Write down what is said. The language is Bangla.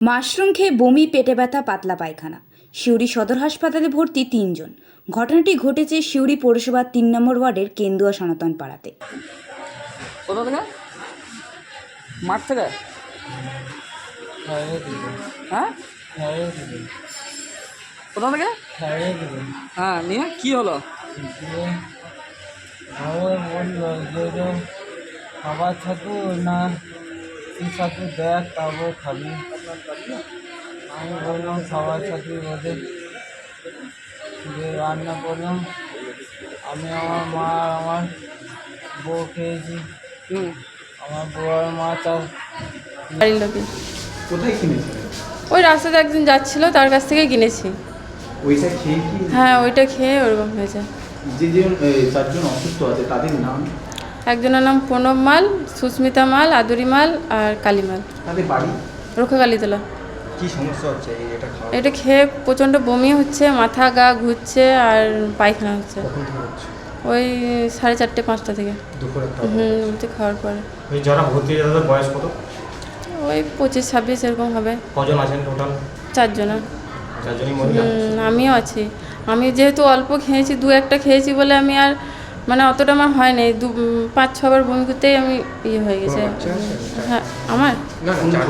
মাশরুম খেয়ে বমি পেটে ব্যথা পাতলা পায়খানা। সিউড়ি সদর হাসপাতালে ভর্তি তিনজন। ঘটনাটি ঘটেছে সিউড়ি পৌরসভার তিন নম্বর ওয়ার্ডের কেন্দুয়া সনাতন পাড়াতে। মাঠ থেকে? হ্যাঁ? কোথা থেকে? হ্যাঁ নিয়ে কি হলো? খাবার ছাতু না? ছাতু দেখ তারপর খাবি। আমি বললাম খাবার ছাতু বলে যে রান্না করলাম। আমি আমার মা আর আমার বউ খেয়েছি। আমার বউ আর মা তার বাড়ির লোকে কোথায় কিনেছিলেন ওই রাস্তাতে একদিন যাচ্ছিল তার কাছ থেকেই কিনেছি। ওইটা খেয়ে কি? হ্যাঁ ওইটা খেয়ে ওরকম হয়েছে। যে যে চারজন অসুস্থ আছে তাদের নাম? একজনের নাম প্রণব মাল সুস্মিতা মাল আদুরি মাল আর কালী মাল। তাদের বাড়ি? রক্ষাকালীতলা। কি সমস্যা হচ্ছে এটা খাওয়া এটা খেয়ে প্রচণ্ড বমি হচ্ছে মাথা গা ঘুরছে আর পায়খানা হচ্ছে। কখন থেকে হচ্ছে? ওই সাড়ে চারটে পাঁচটা থেকে। দুপুরে হুম বলতে খাওয়ার পরে। ওই যারা ভর্তি হয়েছে তাদের বয়স কত? ওই পঁচিশ ছাব্বিশ এরকম হবে। কজন আছেন টোটাল চারজনা চারজনই মহিলা? হুম, আমিও আছি। আমি যেহেতু অল্প খেয়েছি দু একটা খেয়েছি বলে আমি আর মানে অতটা আমার হয় নাই। দু পাঁচ ছবার বমি করতেই আমি ইয়ে হয়ে গেছে। হ্যাঁ আমার?